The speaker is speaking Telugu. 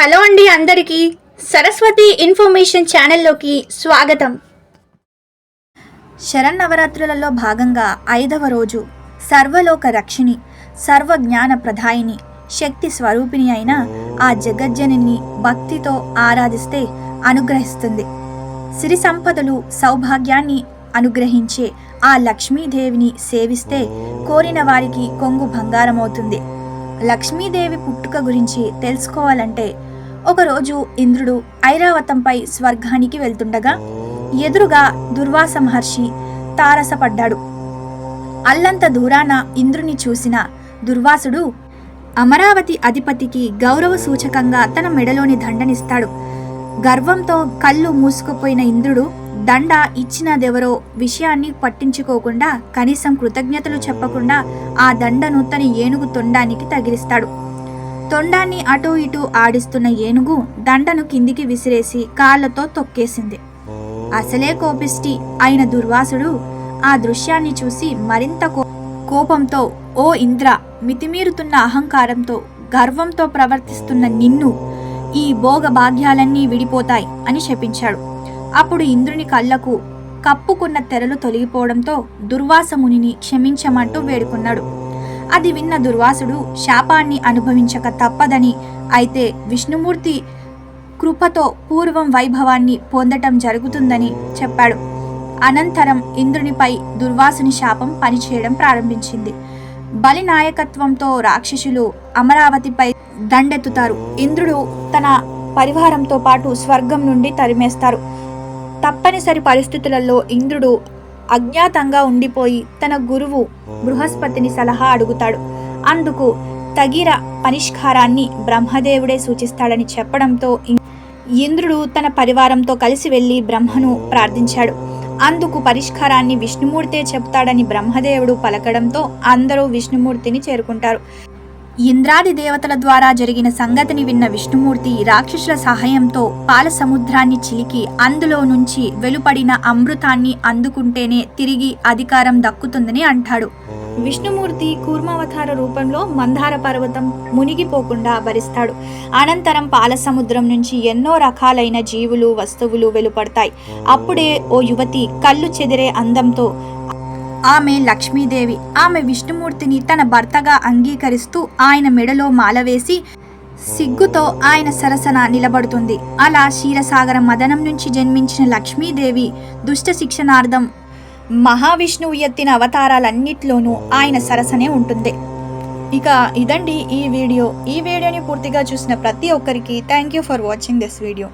హలో అండి అందరికీ సరస్వతి ఇన్ఫర్మేషన్ ఛానల్లోకి స్వాగతం. శరన్నవరాత్రులలో భాగంగా ఐదవ రోజు సర్వలోక రక్షిణి సర్వజ్ఞాన ప్రధాయిని శక్తి స్వరూపిణి అయిన ఆ జగజ్జనిని భక్తితో ఆరాధిస్తే అనుగ్రహిస్తుంది. సిరి సంపదలు సౌభాగ్యాన్ని అనుగ్రహించే ఆ లక్ష్మీదేవిని సేవిస్తే కోరిన వారికి కొంగు బంగారమవుతుంది. లక్ష్మీదేవి పుట్టుక గురించి తెలుసుకోవాలంటే ఒకరోజు ఇంద్రుడు ఐరావతంపై స్వర్గానికి వెళ్తుండగా ఎదురుగా దుర్వాస మహర్షి తారసపడ్డాడు. అల్లంత దూరాన ఇంద్రుని చూసిన దుర్వాసుడు అమరావతి అధిపతికి గౌరవ సూచకంగా తన మెడలోని దండనిస్తాడు. గర్వంతో కళ్ళు మూసుకుపోయిన ఇంద్రుడు దండ ఇచ్చినదెవరో విషయాన్ని పట్టించుకోకుండా కనీసం కృతజ్ఞతలు చెప్పకుండా ఆ దండను తన ఏనుగు తొండానికి తగిలిస్తాడు. తొండాన్ని అటూ ఇటూ ఆడిస్తున్న ఏనుగు దండను కిందికి విసిరేసి కాళ్ళతో తొక్కేసింది. అసలే కోపిష్టి అయిన దుర్వాసుడు ఆ దృశ్యాన్ని చూసి మరింత కో- కోపంతో ఓ ఇంద్ర మితిమీరుతున్న అహంకారంతో గర్వంతో ప్రవర్తిస్తున్న నిన్ను ఈ భోగ భాగ్యాలన్నీ విడిపోతాయి అని శపించాడు. అప్పుడు ఇంద్రుని కళ్ళకు కప్పుకున్న తెరలు తొలగిపోవడంతో దుర్వాసమునిని క్షమించమంటూ వేడుకున్నాడు. అది విన్న దుర్వాసుడు శాపాన్ని అనుభవించక తప్పదని. అయితే విష్ణుమూర్తి కృపతో పూర్వం వైభవాన్ని పొందటం జరుగుతుందని చెప్పాడు. అనంతరం ఇంద్రునిపై దుర్వాసుని శాపం పనిచేయడం ప్రారంభించింది. బలి నాయకత్వంతో రాక్షసులు అమరావతిపై దండెత్తుతారు. ఇంద్రుడు తన పరివారంతో పాటు స్వర్గం నుండి తరిమేస్తారు. తప్పనిసరి పరిస్థితులలో ఇంద్రుడు అజ్ఞాతంగా ఉండిపోయి తన గురువు బృహస్పతిని సలహా అడుగుతాడు. అందుకు తగిర పరిష్కారాన్ని బ్రహ్మదేవుడే సూచిస్తాడని చెప్పడంతో ఇంద్రుడు తన పరివారంతో కలిసి వెళ్ళి బ్రహ్మను ప్రార్థించాడు. అందుకు పరిష్కారాన్ని విష్ణుమూర్తే చెప్తాడని బ్రహ్మదేవుడు పలకడంతో అందరూ విష్ణుమూర్తిని చేరుకుంటారు. ఇంద్రాది దేవతల ద్వారా జరిగిన సంగతిని విన్న విష్ణుమూర్తి రాక్షసుల సహాయంతో పాల సముద్రాన్ని చిలికి అందులో నుంచి వెలుపడిన అమృతాన్ని అందుకుంటేనే తిరిగి అధికారం దక్కుతుందని అంటాడు. విష్ణుమూర్తి కూర్మావతార రూపంలో మందార పర్వతం మునిగిపోకుండా భరిస్తాడు. అనంతరం పాల సముద్రం నుంచి ఎన్నో రకాలైన జీవులు వస్తువులు వెలుపడతాయి. అప్పుడే ఓ యువతి కళ్ళు చెదిరే అందంతో ఆమె లక్ష్మీదేవి. ఆమె విష్ణుమూర్తిని తన భర్తగా అంగీకరిస్తూ ఆయన మెడలో మాల వేసి సిగ్గుతో ఆయన సరసన నిలబడుతుంది. అలా క్షీరసాగర మదనం నుంచి జన్మించిన లక్ష్మీదేవి దుష్ట శిక్షణార్థం మహావిష్ణువు ఎత్తిన అవతారాలన్నిట్లోనూ ఆయన సరసనే ఉంటుంది. ఇక ఇదండి ఈ వీడియో. ఈ వీడియోని పూర్తిగా చూసిన ప్రతి ఒక్కరికి thank you for watching this video.